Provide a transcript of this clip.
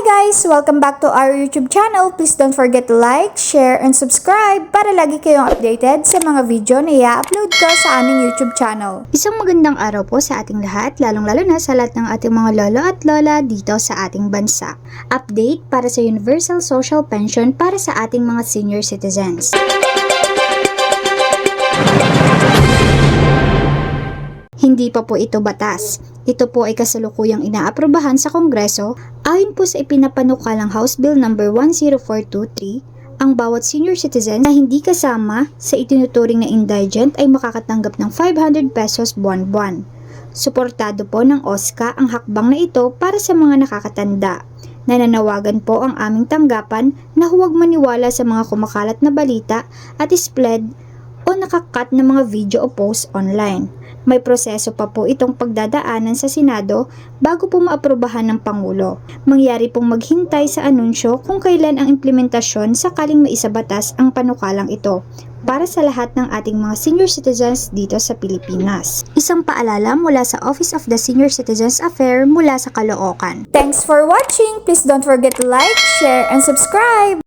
guys! Welcome back to our YouTube channel. Please don't forget to like, share, and subscribe para lagi kayong updated sa mga video na i-upload ko sa aming YouTube channel. Isang magandang araw po sa ating lahat, lalong-lalo na sa lahat ng ating mga lolo at lola dito sa ating bansa. Update para sa Universal Social Pension para sa ating mga senior citizens. Hindi pa po ito batas. Ito po ay kasalukuyang inaaprobahan sa Kongreso ayon po sa ipinapanukalang House Bill No. 10423 ang bawat senior citizen na hindi kasama sa itinuturing na indigent ay makakatanggap ng 500 pesos buwan-buwan. Suportado po ng OSCA ang hakbang na ito para sa mga nakakatanda. Nananawagan po ang aming tanggapan na huwag maniwala sa mga kumakalat na balita at spread o nakakat na mga video o post online. May proseso pa po itong pagdadaanan sa Senado bago po maaprubahan ng Pangulo. Mangyari pong maghintay sa anunsyo kung kailan ang implementasyon sakaling maisabatas ang panukalang ito para sa lahat ng ating mga senior citizens dito sa Pilipinas. Isang paalala mula sa Office of the Senior Citizens Affair mula sa Caloocan. Thanks for watching! Please don't forget to like, share, and subscribe!